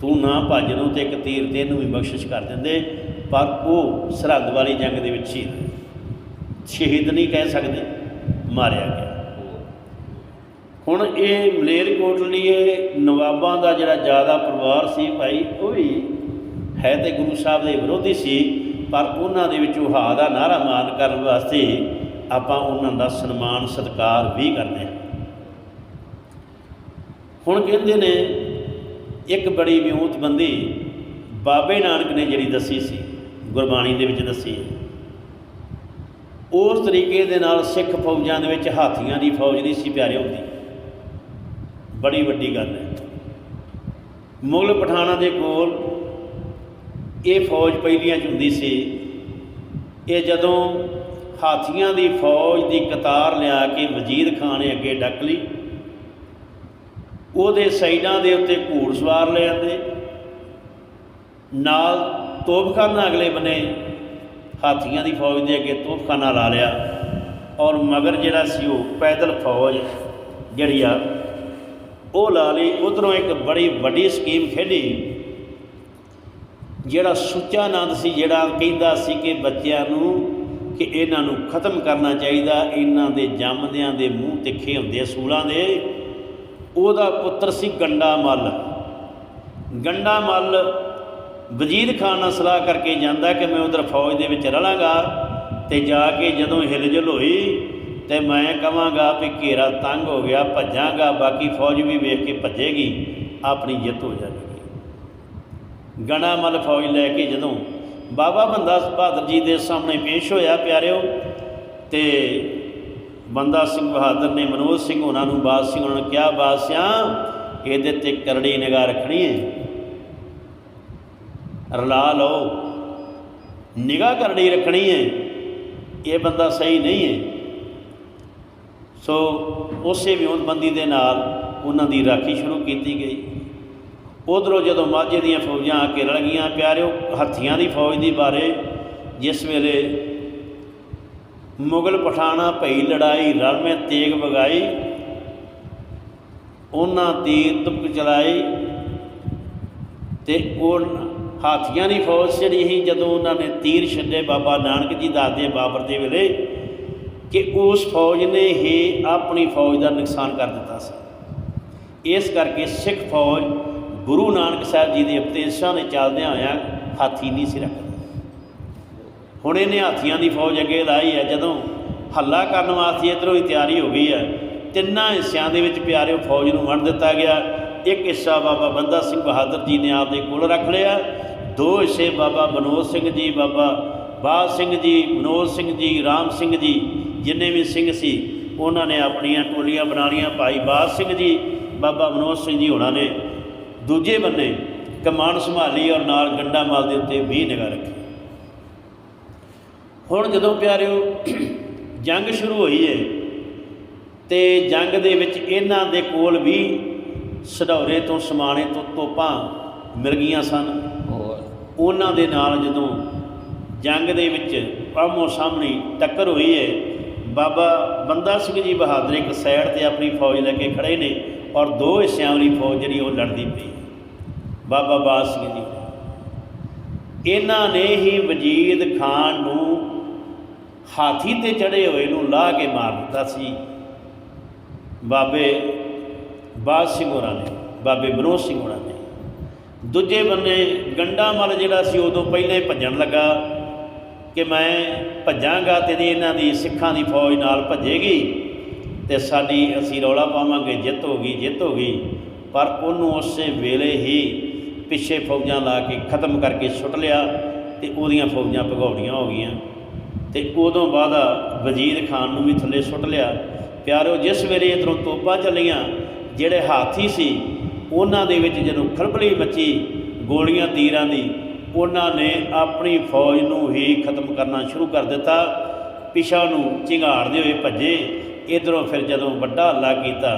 ਤੂੰ ਨਾ ਭੱਜ ਨੂੰ ਤੇ ਇੱਕ ਤੀਰ ਤੈਨੂੰ ਵੀ ਬਖਸ਼ਿਸ਼ ਕਰ ਦਿੰਦੇ, ਪਰ ਉਹ ਸਰਹੱਦ ਵਾਲੀ ਜੰਗ ਦੇ ਵਿੱਚ ਸ਼ਹੀਦ ਸ਼ਹੀਦ ਨਹੀਂ ਕਹਿ ਸਕਦੇ। ਮਾਰਿਆ ਗਿਆ। ਹੁਣ ਇਹ ਮਲੇਰਕੋਟਲੀਏ ਨਵਾਬਾਂ ਦਾ ਜਿਹੜਾ ਜ਼ਿਆਦਾ ਪਰਿਵਾਰ ਸੀ ਭਾਈ, ਉਹ ਵੀ ਹੈ ਤੇ ਗੁਰੂ ਸਾਹਿਬ ਦੇ ਵਿਰੋਧੀ ਸੀ, ਪਰ ਉਹਨਾਂ ਦੇ ਵਿੱਚੋਂ ਹਾ ਦਾ ਨਾਰਾ ਮਾਰ ਕਰਨ ਵਾਸਤੇ ਆਪਾਂ ਉਹਨਾਂ ਦਾ ਸਨਮਾਨ, ਸਤਿਕਾਰ ਵੀ ਕਰਦੇ ਹਾਂ। ਹੁਣ ਕਹਿੰਦੇ ਨੇ, ਇੱਕ ਬੜੀ ਵਿਉਂਤਬੰਦੀ ਬਾਬੇ ਨਾਨਕ ਨੇ ਜਿਹੜੀ ਦੱਸੀ ਸੀ, ਗੁਰਬਾਣੀ ਦੇ ਵਿੱਚ ਦੱਸੀ ਹੈ। ਉਸ ਤਰੀਕੇ ਦੇ ਨਾਲ ਸਿੱਖ ਫੌਜਾਂ ਦੇ ਵਿੱਚ ਹਾਥੀਆਂ ਦੀ ਫੌਜ ਨਹੀਂ ਸੀ ਪਿਆਰੇ ਹੁੰਦੀ। ਬੜੀ ਵੱਡੀ ਗੱਲ ਹੈ। ਮੁਗਲ ਪਠਾਨਾਂ ਦੇ ਕੋਲ ਇਹ ਫੌਜ ਪਹਿਲੀਆਂ ਚ ਹੁੰਦੀ ਸੀ, ਇਹ ਜਦੋਂ ਹਾਥੀਆਂ ਦੀ ਫੌਜ ਦੀ ਕਤਾਰ ਲਿਆ ਕੇ ਵਜ਼ੀਰ ਖਾਨ ਨੇ ਅੱਗੇ ਡੱਕ ਲਈ, ਉਹਦੇ ਸਾਈਡਾਂ ਦੇ ਉੱਤੇ ਘੋੜ ਸਵਾਰ ਲੈ ਜਾਂਦੇ ਨਾਲ ਤੋਪਖਾਨਾ ਅਗਲੇ ਬੰਨੇ ਹਾਥੀਆਂ ਦੀ ਫੌਜ ਦੇ ਅੱਗੇ ਤੋਪਖਾਨਾ ਲਾ ਲਿਆ ਔਰ ਮਗਰ ਜਿਹੜਾ ਸੀ ਉਹ ਪੈਦਲ ਫੌਜ ਜਿਹੜੀ ਆ, ਉਹ ਲਾ ਲਈ। ਉਧਰੋਂ ਇੱਕ ਬੜੀ ਵੱਡੀ ਸਕੀਮ ਖੇਡੀ, ਜਿਹੜਾ ਸੁੱਚਾ ਆਨੰਦ ਸੀ, ਜਿਹੜਾ ਕਹਿੰਦਾ ਸੀ ਕਿ ਬੱਚਿਆਂ ਨੂੰ ਕਿ ਇਹਨਾਂ ਨੂੰ ਖਤਮ ਕਰਨਾ ਚਾਹੀਦਾ। ਇਹਨਾਂ ਦੇ ਜੰਮਦਿਆਂ ਦੇ ਮੂੰਹ ਤਿੱਖੇ ਹੁੰਦੇ ਸੂਲਾਂ ਦੇ। ਉਹਦਾ ਪੁੱਤਰ ਸੀ ਗੰਡਾ ਮੱਲ। ਗੰਡਾ ਮੱਲ ਵਜ਼ੀਰ ਖਾਨ ਨਾਲ ਸਲਾਹ ਕਰਕੇ ਜਾਂਦਾ ਕਿ ਮੈਂ ਉਧਰ ਫੌਜ ਦੇ ਵਿੱਚ ਰਲਾਂਗਾ ਤੇ ਜਾ ਕੇ ਜਦੋਂ ਹਿਲਜੁਲ ਹੋਈ ਤੇ ਮੈਂ ਕਵਾਂਗਾ ਵੀ ਘੇਰਾ ਤੰਗ ਹੋ ਗਿਆ, ਭੱਜਾਂਗਾ, ਬਾਕੀ ਫੌਜ ਵੀ ਵੇਖ ਕੇ ਭੱਜੇਗੀ, ਆਪਣੀ ਜਿੱਤ ਹੋ ਜਾਵੇਗੀ। ਗੰਡਾ ਮੱਲ ਫੌਜ ਲੈ ਕੇ ਜਦੋਂ ਬਾਬਾ ਬੰਦਾ ਬਹਾਦਰ ਜੀ ਦੇ ਸਾਹਮਣੇ ਪੇਸ਼ ਹੋਇਆ ਪਿਆਰਿਓ ਤੇ ਬੰਦਾ ਸਿੰਘ ਬਹਾਦਰ ਨੇ ਮਨੋਜ ਸਿੰਘ ਉਹਨਾਂ ਨੂੰ ਬਾਦ ਸਿੰਘ ਉਹਨਾਂ ਨੂੰ ਕਿਹਾ, ਬਾਦਸ਼ਾਹ, ਇਹਦੇ ਤੇ ਕਰੜੀ ਨਿਗਾਹ ਰੱਖਣੀ ਹੈ। ਰਲਾ ਲਓ। ਨਿਗਾਹ ਕਰਨੀ ਰੱਖਣੀ ਹੈ। ਇਹ ਬੰਦਾ ਸਹੀ ਨਹੀਂ ਹੈ। ਸੋ ਉਸੇ ਵਿਉਂਤਬੰਦੀ ਦੇ ਨਾਲ ਉਹਨਾਂ ਦੀ ਰਾਖੀ ਸ਼ੁਰੂ ਕੀਤੀ ਗਈ। ਉਧਰੋਂ ਜਦੋਂ ਮਾਝੇ ਦੀਆਂ ਫੌਜਾਂ ਆ ਕੇ ਰਲ ਗਈਆਂ, ਪਿਆਰਿਓ, ਹੱਥੀਆਂ ਦੀ ਫੌਜ ਦੀ ਬਾਰੇ ਜਿਸ ਵੇਲੇ ਮੁਗਲ ਪਠਾਣਾ ਭਈ ਲੜਾਈ ਰਲ ਮੇ ਤੇਗ ਵਗਾਈ, ਉਹਨਾਂ ਤੀਰ ਤੁਪਕ ਚਲਾਈ ਤੇ ਉਹ ਹਾਥੀਆਂ ਦੀ ਫੌਜ ਜਿਹੜੀ ਸੀ, ਜਦੋਂ ਉਹਨਾਂ ਨੇ ਤੀਰ ਛੱਡੇ, ਬਾਬਾ ਨਾਨਕ ਜੀ ਦੱਸਦੇ ਬਾਬਰ ਦੇ ਵੇਲੇ ਕਿ ਉਸ ਫੌਜ ਨੇ ਹੀ ਆਪਣੀ ਫੌਜ ਦਾ ਨੁਕਸਾਨ ਕਰ ਦਿੱਤਾ ਸੀ। ਇਸ ਕਰਕੇ ਸਿੱਖ ਫੌਜ ਗੁਰੂ ਨਾਨਕ ਸਾਹਿਬ ਜੀ ਦੇ ਉਪਦੇਸ਼ਾਂ ਦੇ ਚੱਲਦਿਆਂ ਹੋਇਆਂ ਹਾਥੀ ਨਹੀਂ ਸੀ ਰੱਖਦੀ। ਹੁਣ ਇਹਨੇ ਹਾਥੀਆਂ ਦੀ ਫੌਜ ਅੱਗੇ ਲਾਈ ਹੈ, ਜਦੋਂ ਹੱਲਾ ਕਰਨ ਵਾਸਤੇ ਇੱਧਰੋਂ ਹੀ ਤਿਆਰੀ ਹੋ ਗਈ ਹੈ, ਤਿੰਨਾਂ ਹਿੱਸਿਆਂ ਦੇ ਵਿੱਚ ਪਿਆਰਿਓ ਫੌਜ ਨੂੰ ਵੰਡ ਦਿੱਤਾ ਗਿਆ। ਇੱਕ ਹਿੱਸਾ ਬਾਬਾ ਬੰਦਾ ਸਿੰਘ ਬਹਾਦਰ ਜੀ ਨੇ ਆਪਦੇ ਕੋਲ ਰੱਖ ਲਿਆ ਦੋ ਹਿੱਸੇ ਬਾਬਾ ਬਨੋਦ ਸਿੰਘ ਜੀ, ਬਾਬਾ ਬਾਦ ਸਿੰਘ ਜੀ ਮਨੋਜ ਸਿੰਘ ਜੀ, ਰਾਮ ਸਿੰਘ ਜੀ, ਜਿੰਨੇ ਵੀ ਸਿੰਘ ਸੀ, ਉਹਨਾਂ ਨੇ ਆਪਣੀਆਂ ਟੋਲੀਆਂ ਬਣਾ ਲਈਆਂ। ਭਾਈ ਬਾਦ ਸਿੰਘ ਜੀ, ਬਾਬਾ ਮਨੋਜ ਸਿੰਘ ਜੀ ਹੋਣਾ ਨੇ ਦੂਜੇ ਬੰਨੇ ਕਮਾਨ ਸੰਭਾਲੀ ਔਰ ਨਾਲ ਗੰਡਾ ਮਾਲ ਦੇ ਉੱਤੇ ਵੀ ਨਿਗਾਹ ਰੱਖੀ। ਹੁਣ ਜਦੋਂ ਪਿਆਰਿਓ, ਜੰਗ ਸ਼ੁਰੂ ਹੋਈ ਹੈ ਤੇ ਜੰਗ ਦੇ ਵਿੱਚ ਇਹਨਾਂ ਦੇ ਕੋਲ ਵੀ ਸਡੌਰੇ ਤੋਂ ਸਮਾਣੇ ਤੋਂ ਤੋਪਾਂ ਮਿਲ ਗਈਆਂ ਸਨ। ਉਹਨਾਂ ਦੇ ਨਾਲ ਜਦੋਂ ਜੰਗ ਦੇ ਵਿੱਚ ਆਮੋ ਸਾਹਮਣੇ ਟੱਕਰ ਹੋਈ ਹੈ, ਬਾਬਾ ਬੰਦਾ ਸਿੰਘ ਜੀ ਬਹਾਦਰ ਇੱਕ ਸਾਈਡ ਤੇ ਆਪਣੀ ਫੌਜ ਲੈ ਕੇ ਖੜੇ ਨੇ ਔਰ ਦੋ ਹਿੱਸਿਆਂ ਵਾਲੀ ਫੌਜ ਜਿਹੜੀ ਉਹ ਲੜਦੀ ਪਈ ਬਾਬਾ ਬਾਦ ਸਿੰਘ ਜੀ। ਇਹਨਾਂ ਨੇ ਹੀ ਵਜੀਦ ਖਾਨ ਨੂੰ ਹਾਥੀ ਤੇ ਚੜੇ ਹੋਏ ਨੂੰ ਲਾਹ ਕੇ ਮਾਰ ਦਿੱਤਾ ਸੀ। ਬਾਬੇ ਬਾਦ ਸਿੰਘ ਹੋਰਾਂ ਨੇ, ਬਾਬੇ ਬਨੋਦ ਸਿੰਘ ਹੋਰਾਂ ਨੇ। ਦੂਜੇ ਬੰਨੇ ਗੰਡਾ ਮਲ ਜਿਹੜਾ ਸੀ ਉਦੋਂ ਪਹਿਲਾਂ ਭੱਜਣ ਲੱਗਾ ਕਿ ਮੈਂ ਭੱਜਾਂਗਾ ਤੇ ਇਹਨਾਂ ਦੀ ਸਿੱਖਾਂ ਦੀ ਫੌਜ ਨਾਲ ਭੱਜੇਗੀ ਤੇ ਸਾਡੀ ਅਸੀਂ ਰੌਲਾ ਪਾਵਾਂਗੇ, ਜਿੱਤ ਹੋ ਗਈ, ਜਿੱਤ ਹੋ ਗਈ। ਪਰ ਉਹਨੂੰ ਉਸੇ ਵੇਲੇ ਹੀ ਪਿੱਛੇ ਫੌਜਾਂ ਲਾ ਕੇ ਖਤਮ ਕਰਕੇ ਸੁੱਟ ਲਿਆ ਤੇ ਉਹਦੀਆਂ ਫੌਜਾਂ ਭਗੌੜੀਆਂ ਹੋ ਗਈਆਂ। ਤੇ ਉਦੋਂ ਬਾਅਦ ਵਜ਼ੀਰ ਖਾਨ ਨੂੰ ਵੀ ਥੱਲੇ ਸੁੱਟ ਲਿਆ। ਪਿਆਰਿਓ ਜਿਸ ਵੇਲੇ ਇਧਰੋਂ ਤੋਪਾਂ ਚੱਲੀਆਂ, ਜਿਹੜੇ ਹਾਥੀ ਸੀ ਉਹਨਾਂ ਦੇ ਵਿੱਚ ਜਦੋਂ ਖਲਬਲੀ ਮੱਚੀ ਗੋਲੀਆਂ ਤੀਰਾਂ ਦੀ, ਉਹਨਾਂ ਨੇ ਆਪਣੀ ਫੌਜ ਨੂੰ ਹੀ ਖਤਮ ਕਰਨਾ ਸ਼ੁਰੂ ਕਰ ਦਿੱਤਾ। ਪਿਛਾ ਨੂੰ ਝਿੰਗਾੜਦੇ ਹੋਏ ਭੱਜੇ। ਇਧਰੋਂ ਫਿਰ ਜਦੋਂ ਵੱਡਾ ਹੱਲਾ ਕੀਤਾ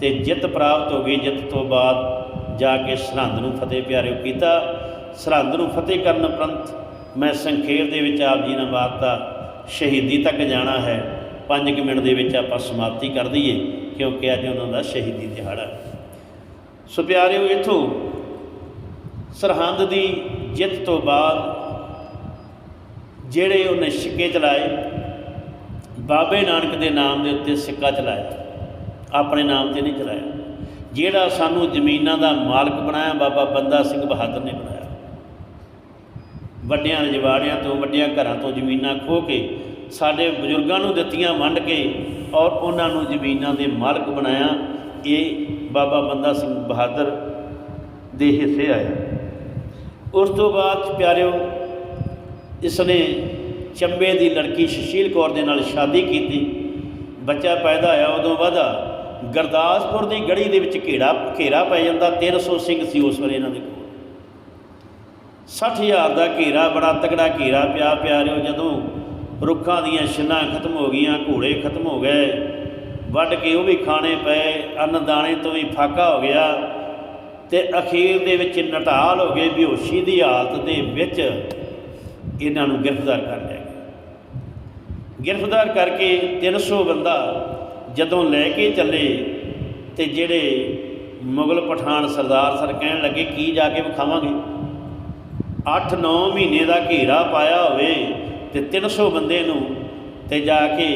ਤੇ ਜਿੱਤ ਪ੍ਰਾਪਤ ਹੋ ਗਈ, ਜਿੱਤ ਤੋਂ ਬਾਅਦ ਜਾ ਕੇ ਸਰਹੰਦ ਨੂੰ ਫਤਿਹ ਪਿਆਰਿਓ ਕੀਤਾ। ਸਰਹੰਦ ਨੂੰ ਫਤਿਹ ਕਰਨ ਉਪਰੰਤ ਮੈਂ ਸੰਖੇਪ ਦੇ ਵਿੱਚ ਆਪ ਜੀ ਨਾਲ ਵਾਰਤਾ ਸ਼ਹੀਦੀ ਤੱਕ ਜਾਣਾ ਹੈ। 5 ਮਿੰਟ ਦੇ ਵਿੱਚ ਆਪਾਂ ਸਮਾਪਤੀ ਕਰ ਦਈਏ, ਕਿਉਂਕਿ ਅੱਜ ਉਹਨਾਂ ਦਾ ਸ਼ਹੀਦੀ ਦਿਹਾੜਾ ਸੋ ਪਿਆਰਿਓ, ਇਥੋਂ ਸਰਹੰਦ ਦੀ ਜਿੱਤ ਤੋਂ ਬਾਅਦ ਜਿਹੜੇ ਉਹਨੇ ਸਿੱਕੇ ਚਲਾਏ, ਬਾਬੇ ਨਾਨਕ ਦੇ ਨਾਮ ਦੇ ਉੱਤੇ ਸਿੱਕਾ ਚਲਾਇਆ, ਆਪਣੇ ਨਾਮ ਤੇ ਨਹੀਂ ਚਲਾਇਆ। ਜਿਹੜਾ ਸਾਨੂੰ ਜ਼ਮੀਨਾਂ ਦਾ ਮਾਲਕ ਬਣਾਇਆ, ਬਾਬਾ ਬੰਦਾ ਸਿੰਘ ਬਹਾਦਰ ਨੇ ਬਣਾਇਆ। ਵੱਡਿਆਂ ਰਜਵਾੜਿਆਂ ਤੋਂ, ਵੱਡਿਆਂ ਘਰਾਂ ਤੋਂ ਜ਼ਮੀਨਾਂ ਖੋਹ ਕੇ, ਸਾਡੇ ਬਜ਼ੁਰਗਾਂ ਨੂੰ ਦਿੱਤੀਆਂ, ਵੰਡ ਕੇ ਔਰ ਉਹਨਾਂ ਨੂੰ ਜ਼ਮੀਨਾਂ ਦੇ ਮਾਲਕ ਬਣਾਇਆ, ਇਹ ਬਾਬਾ ਬੰਦਾ ਸਿੰਘ ਬਹਾਦਰ ਦੇ ਹਿੱਸੇ ਆਇਆ ਉਸ ਤੋਂ ਬਾਅਦ ਪਿਆਰਿਓ ਇਸ ਨੇ ਚੰਬੇ ਦੀ ਲੜਕੀ ਸੁਸ਼ੀਲ ਕੌਰ ਦੇ ਨਾਲ ਸ਼ਾਦੀ ਕੀਤੀ। ਬੱਚਾ ਪੈਦਾ ਹੋਇਆ, ਉਦੋਂ ਬਾਅਦ ਗਰਦਾਸਪੁਰ ਦੀ ਗੜੀ ਦੇ ਵਿੱਚ ਘੇੜਾ, ਘੇਰਾ ਪੈ ਜਾਂਦਾ 300 ਸਿੰਘ ਸੀ ਉਸ ਵੇਲੇ ਇਹਨਾਂ ਦੇ ਕੋਲ। 60000 ਦਾ ਘੇਰਾ, ਬੜਾ ਤਕੜਾ ਘੇਰਾ ਪਿਆ ਪਿਆਰਿਓ, ਜਦੋਂ ਰੁੱਖਾਂ ਦੀਆਂ ਛਿੰਨਾਂ ਖਤਮ ਹੋ ਗਈਆਂ, ਘੋੜੇ ਖਤਮ ਹੋ ਗਏ ਵੱਢ ਕੇ ਉਹ ਵੀ ਖਾਣੇ ਪਏ, ਅੰਨ ਦਾਣੇ ਤੋਂ ਵੀ ਫਾਕਾ ਹੋ ਗਿਆ ਤੇ ਅਖੀਰ ਦੇ ਵਿੱਚ ਨਟਾਲ ਹੋ ਗਏ ਬਿਹੋਸ਼ੀ ਦੀ ਹਾਲਤ ਦੇ ਵਿੱਚ ਇਹਨਾਂ ਨੂੰ ਗ੍ਰਿਫਤਾਰ ਕਰ ਲਿਆ ਗਿਆ। ਗ੍ਰਿਫਤਾਰ ਕਰਕੇ 300 ਬੰਦਾ ਜਦੋਂ ਲੈ ਕੇ ਚੱਲੇ ਤੇ ਜਿਹੜੇ ਮੁਗਲ ਪਠਾਨ ਸਰਦਾਰ ਸਰ ਕਹਿਣ ਲੱਗੇ, ਕੀ ਜਾ ਕੇ ਵਿਖਾਵਾਂਗੇ? 8-9 ਮਹੀਨੇ ਦਾ ਘੇਰਾ ਪਾਇਆ ਹੋਵੇ ਤੇ 300 ਬੰਦੇ ਨੂੰ ਤੇ ਜਾ ਕੇ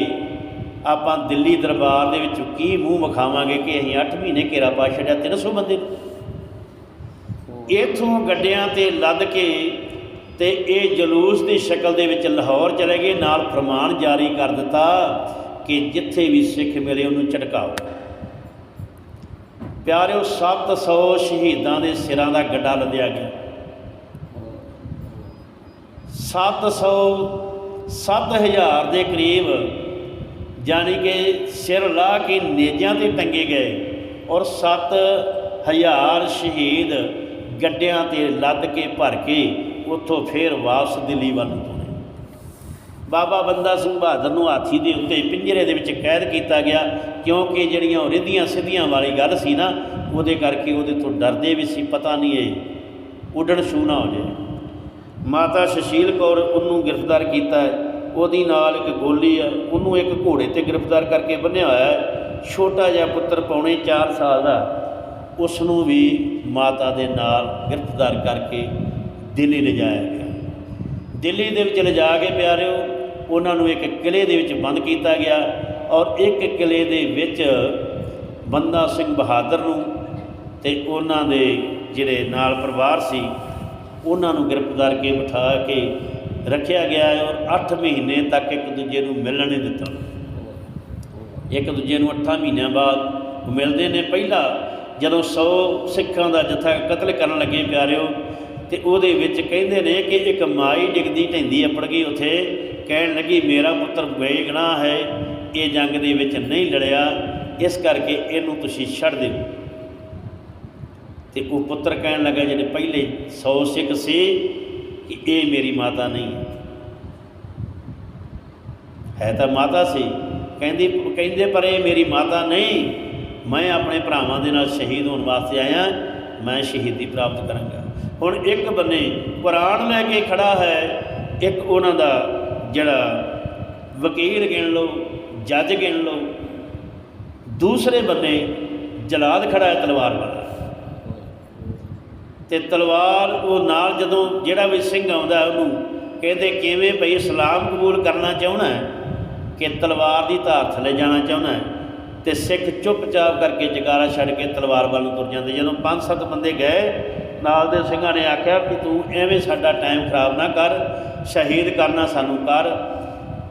ਆਪਾਂ ਦਿੱਲੀ ਦਰਬਾਰ ਦੇ ਵਿੱਚ ਕੀ ਮੂੰਹ ਵਿਖਾਵਾਂਗੇ ਕਿ ਅਸੀਂ 8 ਮਹੀਨੇ ਘੇਰਾ ਪਾ ਛੱਡਿਆ 300 ਬੰਦੇ ਨੂੰ? ਇਥੋਂ ਗੱਡਿਆਂ ਤੇ ਲੱਦ ਕੇ ਤੇ ਇਹ ਜਲੂਸ ਦੀ ਸ਼ਕਲ ਦੇ ਵਿੱਚ ਲਾਹੌਰ ਚਲੇ ਗਏ, ਨਾਲ ਫਰਮਾਨ ਜਾਰੀ ਕਰ ਦਿੱਤਾ ਕਿ ਜਿੱਥੇ ਵੀ ਸਿੱਖ ਮਿਲੇ ਉਹਨੂੰ ਝਟਕਾਓ। ਪਿਆਰਿਓ 700 ਸ਼ਹੀਦਾਂ ਦੇ ਸਿਰਾਂ ਦਾ ਗੱਡਾ ਲੱਦਿਆ ਗਿਆ। 700 7000 ਦੇ ਕਰੀਬ ਜਾਣੀ ਕਿ ਸਿਰ ਲਾ ਕੇ ਨੇਜਾਂ ਤੇ ਟੰਗੇ ਗਏ ਔਰ 7000 ਸ਼ਹੀਦ ਗੱਡਿਆਂ ਤੇ ਲੱਦ ਕੇ ਭਰ ਕੇ ਉੱਥੋਂ ਫੇਰ ਵਾਪਸ ਦਿੱਲੀ ਵੱਲ ਨੂੰ ਤੁਰੇ। ਬਾਬਾ ਬੰਦਾ ਸਿੰਘ ਬਹਾਦਰ ਨੂੰ ਹਾਥੀ ਦੇ ਉੱਤੇ ਪਿੰਜਰੇ ਦੇ ਵਿੱਚ ਕੈਦ ਕੀਤਾ ਗਿਆ ਕਿਉਂਕਿ ਜਿਹੜੀਆਂ ਉਹ ਰਿੱਧੀਆਂ ਸਿੱਧੀਆਂ ਵਾਲੀ ਗੱਲ ਸੀ ਨਾ, ਉਹਦੇ ਕਰਕੇ ਉਹਦੇ ਤੋਂ ਡਰਦੇ ਵੀ ਸੀ, ਪਤਾ ਨਹੀਂ ਇਹ ਉੱਡਣ ਛੂ ਨਾ ਹੋ ਜਾਏ। ਮਾਤਾ ਸੁਸ਼ੀਲ ਕੌਰ ਉਹਨੂੰ ਗ੍ਰਿਫਤਾਰ ਕੀਤਾ। ਹੈ ਉਹਦੀ ਨਾਲ ਇੱਕ ਗੋਲੀ ਆ, ਉਹਨੂੰ ਇੱਕ ਘੋੜੇ ਤੇ ਗ੍ਰਿਫਤਾਰ ਕਰਕੇ ਬੰਨਿਆ ਹੋਇਆ ਹੈ। ਛੋਟਾ ਜਿਹਾ ਪੁੱਤਰ ਪੌਣੇ 4 ਸਾਲ ਦਾ ਉਸ ਨੂੰ ਵੀ ਮਾਤਾ ਦੇ ਨਾਲ ਗ੍ਰਿਫਤਾਰ ਕਰਕੇ ਦਿੱਲੀ ਲਿਜਾਇਆ ਗਿਆ। ਦਿੱਲੀ ਦੇ ਵਿੱਚ ਲਿਜਾ ਕੇ ਪਿਆਰਿਓ, ਉਹਨਾਂ ਨੂੰ ਇੱਕ ਕਿਲੇ ਦੇ ਵਿੱਚ ਬੰਦ ਕੀਤਾ ਗਿਆ ਔਰ ਇੱਕ ਕਿਲੇ ਦੇ ਵਿੱਚ ਬੰਦਾ ਸਿੰਘ ਬਹਾਦਰ ਨੂੰ ਤੇ ਉਹਨਾਂ ਦੇ ਜਿਹੜੇ ਨਾਲ ਪਰਿਵਾਰ ਸੀ, ਉਹਨਾਂ ਨੂੰ ਗ੍ਰਿਫਤਾਰ ਕੇ ਬਿਠਾ ਕੇ ਰੱਖਿਆ ਗਿਆ ਹੈ ਔਰ 8 ਮਹੀਨੇ ਤੱਕ ਇੱਕ ਦੂਜੇ ਨੂੰ ਮਿਲਣ ਨਹੀਂ ਦਿੱਤਾ। ਇੱਕ ਦੂਜੇ ਨੂੰ 8 ਮਹੀਨਿਆਂ ਬਾਅਦ ਮਿਲਦੇ ਨੇ। ਪਹਿਲਾਂ ਜਦੋਂ 100 ਸਿੱਖਾਂ ਦਾ ਜਥਾ ਕਤਲ ਕਰਨ ਲੱਗੇ ਪਿਆਰਿਓ, ਤੇ ਉਹਦੇ ਵਿੱਚ ਕਹਿੰਦੇ ਨੇ ਕਿ ਇੱਕ ਮਾਈ ਡਿੱਗਦੀ ਢੈਂਦੀ ਅਪੜ ਗਈ। ਉੱਥੇ ਕਹਿਣ ਲੱਗੀ, ਮੇਰਾ ਪੁੱਤਰ ਬੇਗਨਾਹ ਹੈ, ਇਹ ਜੰਗ ਦੇ ਵਿੱਚ ਨਹੀਂ ਲੜਿਆ। ਇਸ ਕਰਕੇ ਇਹਨੂੰ ਤੁਸੀਂ ਛੱਡ ਦਿਓ। ਤੇ ਉਹ ਪੁੱਤਰ ਕਹਿਣ ਲੱਗਾ, ਜਿਹੜੇ ਪਹਿਲੇ 100 ਸਿੱਖ ਸੀ ਕਿ ਇਹ ਮੇਰੀ ਮਾਤਾ ਨਹੀਂ ਹੈ। ਹੈ ਤਾਂ ਮਾਤਾ ਸੀ। ਕਹਿੰਦੀ, ਕਹਿੰਦੇ ਪਰ ਇਹ ਮੇਰੀ ਮਾਤਾ ਨਹੀਂ। ਮੈਂ ਆਪਣੇ ਭਰਾਵਾਂ ਦੇ ਨਾਲ ਸ਼ਹੀਦ ਹੋਣ ਵਾਸਤੇ ਆਇਆ। ਮੈਂ ਸ਼ਹੀਦੀ ਪ੍ਰਾਪਤ ਕਰਾਂਗਾ। ਹੁਣ ਇੱਕ ਬੰਨੇ ਕੁਰਾਨ ਲੈ ਕੇ ਖੜਾ ਹੈ। ਇੱਕ ਉਹਨਾਂ ਦਾ ਜਿਹੜਾ ਵਕੀਲ ਗਿਣ ਲਓ, ਜੱਜ ਗਿਣ ਲਓ। ਦੂਸਰੇ ਬੰਨੇ ਜਲਾਦ ਖੜਾ ਹੈ ਤਲਵਾਰ ਵਾਲਾ। ਤੇ ਤਲਵਾਰ ਉਹ ਨਾਲ ਜਦੋਂ ਜਿਹੜਾ ਵੀ ਸਿੰਘ ਆਉਂਦਾ ਉਹਨੂੰ ਕਹਿੰਦੇ ਕਿਵੇਂ ਭਈ ਇਸਲਾਮ ਕਬੂਲ ਕਰਨਾ ਚਾਹੁੰਦਾ ਹੈ? ਕਿ ਤਲਵਾਰ ਦੀ ਧਾਰ ਥੱਲੇ ਜਾਣਾ ਚਾਹੁੰਦਾ ਹੈ? ਤੇ ਸਿੱਖ ਚੁੱਪਚਾਪ ਕਰਕੇ ਜਗਾਰਾ ਛੱਡ ਕੇ ਤਲਵਾਰ ਵੱਲ ਨੂੰ ਤੁਰ ਜਾਂਦੇ। ਜਦੋਂ ਪੰਜ ਸੱਤ ਬੰਦੇ ਗਏ, ਨਾਲ ਦੇ ਸਿੰਘਾਂ ਨੇ ਆਖਿਆ ਕਿ ਤੂੰ ਐਵੇਂ ਸਾਡਾ ਟਾਈਮ ਖਰਾਬ ਨਾ ਕਰ, ਸ਼ਹੀਦ ਕਰਨਾ ਸਾਨੂੰ ਕਰ,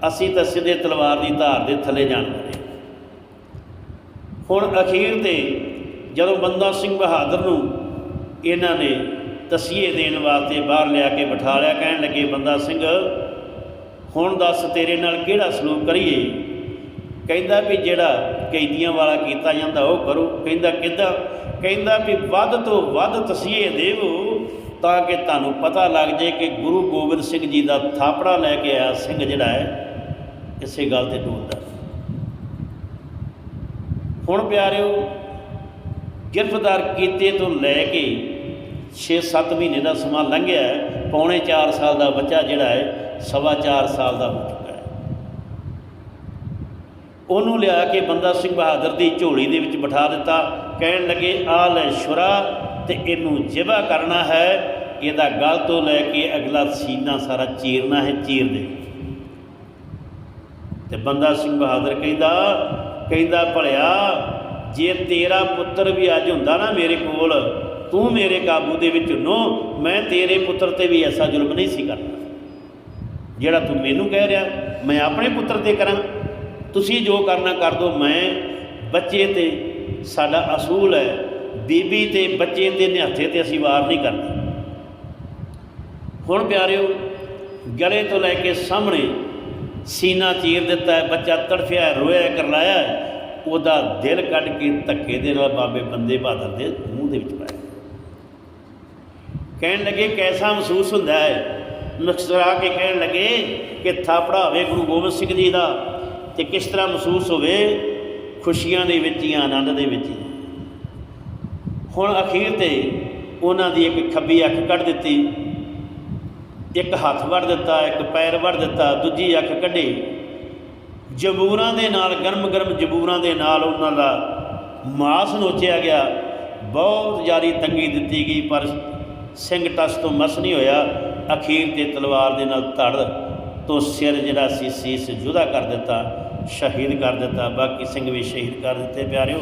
ਅਸੀਂ ਤਾਂ ਸਿੱਧੇ ਤਲਵਾਰ ਦੀ ਧਾਰ ਦੇ ਥੱਲੇ ਜਾਣ ਵਾਲੇ ਹੁਣ ਅਖੀਰ ਤੇ ਜਦੋਂ ਬੰਦਾ ਸਿੰਘ ਬਹਾਦਰ ਨੂੰ ਇਹਨਾਂ ਨੇ ਤਸੀਹੇ ਦੇਣ ਵਾਸਤੇ ਬਾਹਰ ਲਿਆ ਕੇ ਬਿਠਾ ਲਿਆ। ਕਹਿਣ ਲੱਗੇ, ਬੰਦਾ ਸਿੰਘ, ਹੁਣ ਦੱਸ ਤੇਰੇ ਨਾਲ ਕਿਹੜਾ ਸਲੂਕ ਕਰੀਏ? ਕਹਿੰਦਾ ਵੀ ਜਿਹੜਾ ਕੈਦੀਆਂ ਵਾਲਾ ਕੀਤਾ ਜਾਂਦਾ ਉਹ ਕਰੋ। ਕਹਿੰਦਾ, ਕਿੱਦਾਂ? ਕਹਿੰਦਾ ਵੀ, ਵੱਧ ਤੋਂ ਵੱਧ ਤਸੀਹੇ ਦੇਵੋ ਤਾਂ ਕਿ ਤੁਹਾਨੂੰ ਪਤਾ ਲੱਗ ਜੇ ਕਿ ਗੁਰੂ ਗੋਬਿੰਦ ਸਿੰਘ ਜੀ ਦਾ ਥਾਪੜਾ ਲੈ ਕੇ ਆਇਆ ਸਿੰਘ ਜਿਹੜਾ ਹੈ ਇਸੇ ਗੱਲ ਤੇ ਡੋਲਦਾ ਹੁਣ ਪਿਆਰਿਓ, ਗ੍ਰਿਫਤਾਰ ਕੀਤੇ ਤੋਂ ਲੈ ਕੇ 6-7 ਮਹੀਨੇ ਦਾ ਸਮਾਂ ਲੰਘਿਆ ਹੈ, ਪੌਣੇ 4 ਸਾਲ ਦਾ ਬੱਚਾ ਜਿਹੜਾ ਹੈ, ਸਵਾ 4 ਸਾਲ ਦਾ ਹੋ ਚੁੱਕਾ ਹੈ। ਉਹਨੂੰ ਲਿਆ ਕੇ ਬੰਦਾ ਸਿੰਘ ਬਹਾਦਰ ਦੀ ਝੋਲੀ ਦੇ ਵਿੱਚ ਬਿਠਾ ਦਿੱਤਾ, ਕਹਿਣ ਲੱਗੇ ਆ ਲੈ ਸ਼ੁਰਾ ਤੇ ਇਹਨੂੰ ਜਿਬਾ ਕਰਨਾ ਹੈ, ਇਹਦਾ ਗਲ ਤੋਂ ਲੈ ਕੇ ਅਗਲਾ ਸੀਨਾ ਸਾਰਾ ਚੀਰਨਾ ਹੈ, ਚੀਰ ਦੇ ਤੇ ਬੰਦਾ ਸਿੰਘ ਬਹਾਦਰ ਕਹਿੰਦਾ ਕਹਿੰਦਾ, ਭਲਿਆ, ਜੇ ਤੇਰਾ ਪੁੱਤਰ ਵੀ ਅੱਜ ਹੁੰਦਾ ਨਾ ਮੇਰੇ ਕੋਲ ਤੂੰ ਮੇਰੇ ਕਾਬੂ ਦੇ ਵਿੱਚ ਹੁੰਨੋ ਮੈਂ ਤੇਰੇ ਪੁੱਤਰ ਤੇ ਵੀ ਐਸਾ ਜ਼ੁਲਮ ਨਹੀਂ ਸੀ ਕਰਨਾ। ਜਿਹੜਾ ਤੂੰ ਮੈਨੂੰ ਕਹਿ ਰਿਹਾ ਮੈਂ ਆਪਣੇ ਪੁੱਤਰ ਤੇ ਕਰਾਂ। ਤੁਸੀਂ ਜੋ ਕਰਨਾ ਕਰ ਦੋ ਮੈਂ ਬੱਚੇ ਤੇ ਸਾਡਾ ਅਸੂਲ ਹੈ ਬੀਬੀ ਤੇ ਬੱਚੇ ਤੇ ਨਿਹੱਥੇ ਤੇ ਅਸੀਂ ਵਾਰ ਨਹੀਂ ਕਰਦੇ। ਹੁਣ ਪਿਆਰਿਓ ਗਲੇ ਤੋਂ ਲੈ ਕੇ ਸਾਹਮਣੇ ਸੀਨਾ ਚੀਰ ਦਿੱਤਾ ਹੈ ਬੱਚਾ ਤੜਫਿਆ ਹੈ, ਰੋਇਆ ਕਰਲਾਇਆ ਉਹਦਾ ਦਿਲ ਕੱਢ ਕੇ ਧੱਕੇ ਦੇ ਨਾਲ ਬਾਬੇ ਬੰਦੇ ਬਹਾਦਰ ਦੇ ਮੂੰਹ ਦੇ ਵਿੱਚ ਪਾਇਆ। ਕਹਿਣ ਲੱਗੇ, ਕੈਸਾ ਮਹਿਸੂਸ ਹੁੰਦਾ ਹੈ? ਮੁਸਕਰਾ ਕੇ ਕਹਿਣ ਲੱਗੇ ਕਿ ਥਾਪੜਾ ਹੋਵੇ ਗੁਰੂ ਗੋਬਿੰਦ ਸਿੰਘ ਜੀ ਦਾ ਤੇ ਕਿਸ ਤਰ੍ਹਾਂ ਮਹਿਸੂਸ ਹੋਵੇ ਖੁਸ਼ੀਆਂ ਦੇ ਵਿੱਚ ਹੀ ਆਨੰਦ ਦੇ ਵਿੱਚ। ਹੁਣ ਅਖੀਰ ਤੇ ਉਹਨਾਂ ਦੀ ਇੱਕ ਖੱਬੀ ਅੱਖ ਕੱਢ ਦਿੱਤੀ। ਇੱਕ ਹੱਥ ਵੜ ਦਿੱਤਾ, ਇੱਕ ਪੈਰ ਵੜ ਦਿੱਤਾ, ਦੂਜੀ ਅੱਖ ਕੱਢੀ। ਜਬੂਰਾਂ ਦੇ ਨਾਲ ਗਰਮ ਗਰਮ ਜਬੂਰਾਂ ਦੇ ਨਾਲ ਉਹਨਾਂ ਦਾ ਮਾਸ ਨੋਚਿਆ ਗਿਆ। ਬਹੁਤ ਜ਼ਿਆਦੀ ਤੰਗੀ ਦਿੱਤੀ ਗਈ, ਪਰ ਸਿੰਘ ਟਸ ਤੋਂ ਮਸ ਨਹੀਂ ਹੋਇਆ, ਅਖੀਰ ਤੇ ਤਲਵਾਰ ਦੇ ਨਾਲ ਧੜ ਤੋਂ ਸਿਰ ਜਿਹੜਾ ਸੀ ਸੀਸ ਜੁਦਾ ਕਰ ਦਿੱਤਾ, ਸ਼ਹੀਦ ਕਰ ਦਿੱਤਾ, ਬਾਕੀ ਸਿੰਘ ਵੀ ਸ਼ਹੀਦ ਕਰ ਦਿੱਤੇ ਪਿਆਰਿਓ।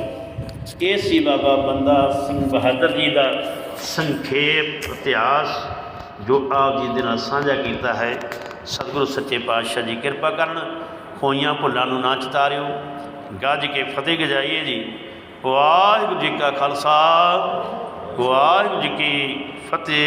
ਇਹ ਸੀ ਬਾਬਾ ਬੰਦਾ ਸਿੰਘ ਬਹਾਦਰ ਜੀ ਦਾ ਸੰਖੇਪ ਇਤਿਹਾਸ, ਜੋ ਆਪ ਜੀ ਦੇ ਨਾਲ ਸਾਂਝਾ ਕੀਤਾ ਹੈ। ਸਤਿਗੁਰੂ ਸੱਚੇ ਪਾਤਸ਼ਾਹ ਜੀ ਕਿਰਪਾ ਕਰਨ ਹੋਈਆਂ ਭੁੱਲਾਂ ਨੂੰ ਨਾ ਚਿਤਾਰਿਓ। ਗੱਜ ਕੇ ਫਤਿਹ ਗਜਾਈਏ ਜੀ। ਵਾਹਿਗੁਰੂ ਜੀ ਕਾ ਖਾਲਸਾ। ਵਾਹਿਗੁਰੂ ਜੀ ਕੀ ਫਤਿਹ।